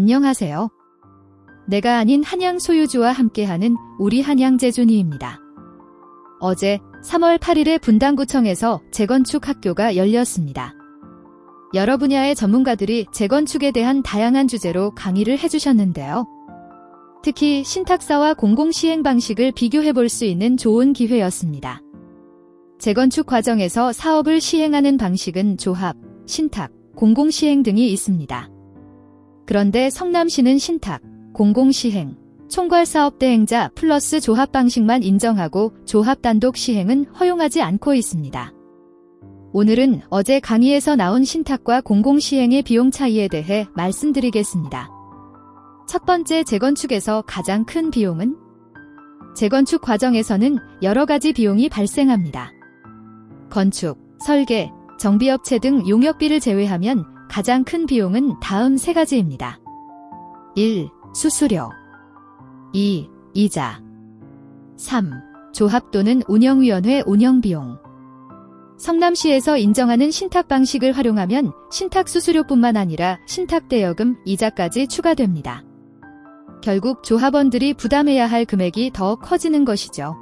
안녕하세요. 내가 아닌 한양 소유주와 함께하는 우리 한양 재준이입니다. 어제 3월 8일에 분당구청에서 재건축 학교가 열렸습니다. 여러 분야의 전문가들이 재건축에 대한 다양한 주제로 강의를 해주셨는데요. 특히 신탁사와 공공시행 방식을 비교해 볼 수 있는 좋은 기회였습니다. 재건축 과정에서 사업을 시행하는 방식은 조합, 신탁, 공공시행 등이 있습니다. 그런데 성남시는 신탁, 공공시행, 총괄사업 대행자 플러스 조합 방식만 인정하고 조합 단독 시행은 허용하지 않고 있습니다. 오늘은 어제 강의에서 나온 신탁과 공공시행의 비용 차이에 대해 말씀드리겠습니다. 첫 번째 재건축에서 가장 큰 비용은 재건축 과정에서는 여러 가지 비용이 발생합니다. 건축, 설계, 정비업체 등 용역비를 제외하면 가장 큰 비용은 다음 세 가지입니다. 1. 수수료 2. 이자 3. 조합 또는 운영위원회 운영비용 성남시에서 인정하는 신탁 방식을 활용하면 신탁 수수료뿐만 아니라 신탁 대여금, 이자까지 추가됩니다. 결국 조합원들이 부담해야 할 금액이 더 커지는 것이죠.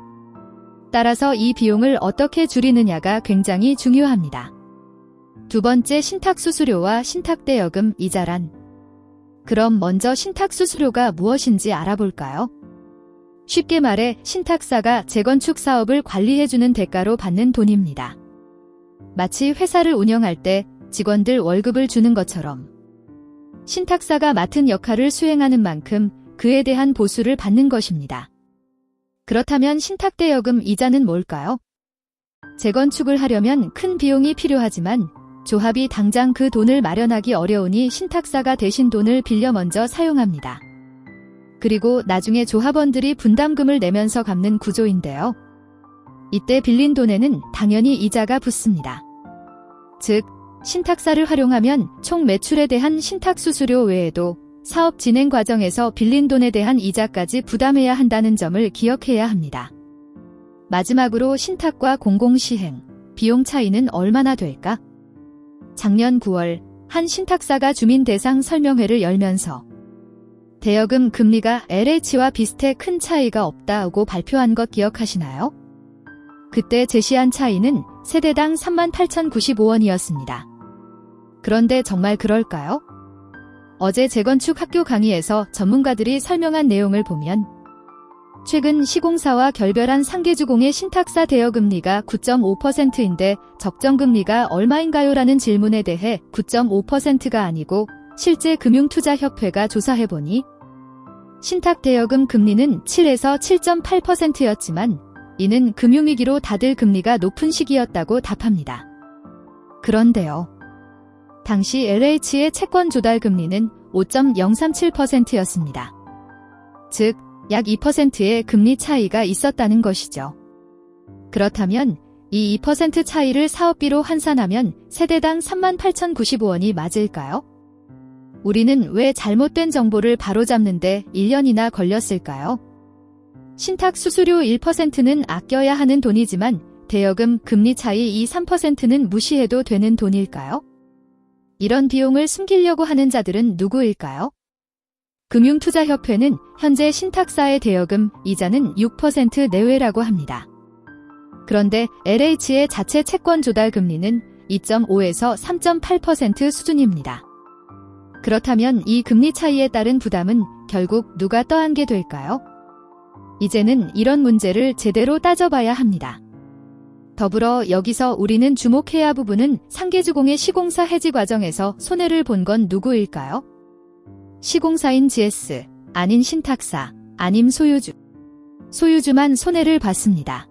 따라서 이 비용을 어떻게 줄이느냐가 굉장히 중요합니다. 두 번째 신탁 수수료와 신탁 대여금, 이자란 그럼 먼저 신탁 수수료가 무엇인지 알아볼까요? 쉽게 말해 신탁사가 재건축 사업을 관리해주는 대가로 받는 돈입니다. 마치 회사를 운영할 때 직원들 월급을 주는 것처럼 신탁사가 맡은 역할을 수행하는 만큼 그에 대한 보수를 받는 것입니다. 그렇다면 신탁대여금 이자는 뭘까요? 재건축을 하려면 큰 비용이 필요하지만 조합이 당장 그 돈을 마련하기 어려우니 신탁사가 대신 돈을 빌려 먼저 사용합니다. 그리고 나중에 조합원들이 분담금을 내면서 갚는 구조인데요. 이때 빌린 돈에는 당연히 이자가 붙습니다. 즉, 신탁사를 활용하면 총 매출에 대한 신탁 수수료 외에도 사업 진행 과정에서 빌린 돈에 대한 이자까지 부담해야 한다는 점을 기억해야 합니다. 마지막으로 신탁과 공공시행, 비용 차이는 얼마나 될까? 작년 9월 한 신탁사가 주민 대상 설명회를 열면서 대여금 금리가 LH와 비슷해 큰 차이가 없다고 발표한 것 기억하시나요? 그때 제시한 차이는 세대당 38,095원이었습니다. 그런데 정말 그럴까요? 어제 재건축 학교 강의에서 전문가들이 설명한 내용을 보면 최근 시공사와 결별한 상계주공의 신탁사 대여금리가 9.5%인데 적정금리가 얼마인가요? 라는 질문에 대해 9.5%가 아니고 실제 금융투자협회가 조사해보니 신탁 대여금 금리는 7에서 7.8%였지만 이는 금융위기로 다들 금리가 높은 시기였다고 답합니다. 그런데요. 당시 LH의 채권 조달 금리는 5.037%였습니다. 즉, 약 2%의 금리 차이가 있었다는 것이죠. 그렇다면 이 2% 차이를 사업비로 환산하면 세대당 38,095원이 맞을까요? 우리는 왜 잘못된 정보를 바로잡는데 1년이나 걸렸을까요? 신탁 수수료 1%는 아껴야 하는 돈이지만 대여금 금리 차이 2, 3%는 무시해도 되는 돈일까요? 이런 비용을 숨기려고 하는 자들은 누구일까요? 금융투자협회는 현재 신탁사의 대여금 이자는 6% 내외라고 합니다. 그런데 LH의 자체 채권 조달 금리는 2.5에서 3.8% 수준입니다. 그렇다면 이 금리 차이에 따른 부담은 결국 누가 떠안게 될까요? 이제는 이런 문제를 제대로 따져봐야 합니다. 더불어 여기서 우리는 주목해야 부분은 상계주공의 시공사 해지 과정에서 손해를 본 건 누구일까요? 시공사인 GS, 아닌 신탁사, 아님 소유주. 소유주만 손해를 봤습니다.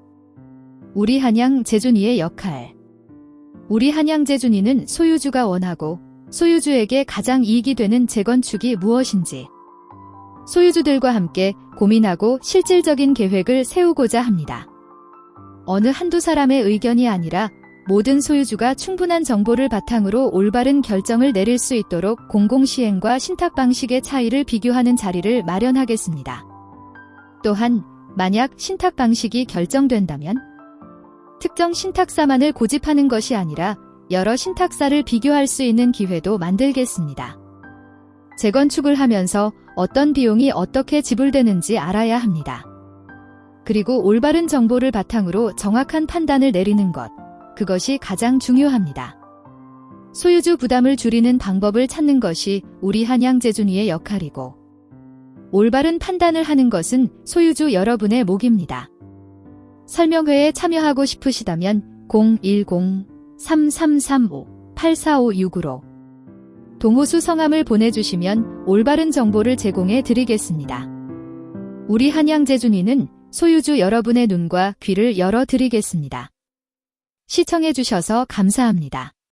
우리 한양 재준이의 역할. 우리 한양 재준이는 소유주가 원하고 소유주에게 가장 이익이 되는 재건축이 무엇인지 소유주들과 함께 고민하고 실질적인 계획을 세우고자 합니다. 어느 한두 사람의 의견이 아니라 모든 소유주가 충분한 정보를 바탕으로 올바른 결정을 내릴 수 있도록 공공시행과 신탁 방식의 차이를 비교하는 자리를 마련하겠습니다. 또한 만약 신탁 방식이 결정된다면 특정 신탁사만을 고집하는 것이 아니라 여러 신탁사를 비교할 수 있는 기회도 만들겠습니다. 재건축을 하면서 어떤 비용이 어떻게 지불되는지 알아야 합니다. 그리고 올바른 정보를 바탕으로 정확한 판단을 내리는 것. 그것이 가장 중요합니다. 소유주 부담을 줄이는 방법을 찾는 것이 우리 한양재준이의 역할이고, 올바른 판단을 하는 것은 소유주 여러분의 몫입니다. 설명회에 참여하고 싶으시다면 010-3335-8456으로 동호수 성함을 보내주시면 올바른 정보를 제공해 드리겠습니다. 우리 한양재준이는 소유주 여러분의 눈과 귀를 열어 드리겠습니다. 시청해주셔서 감사합니다.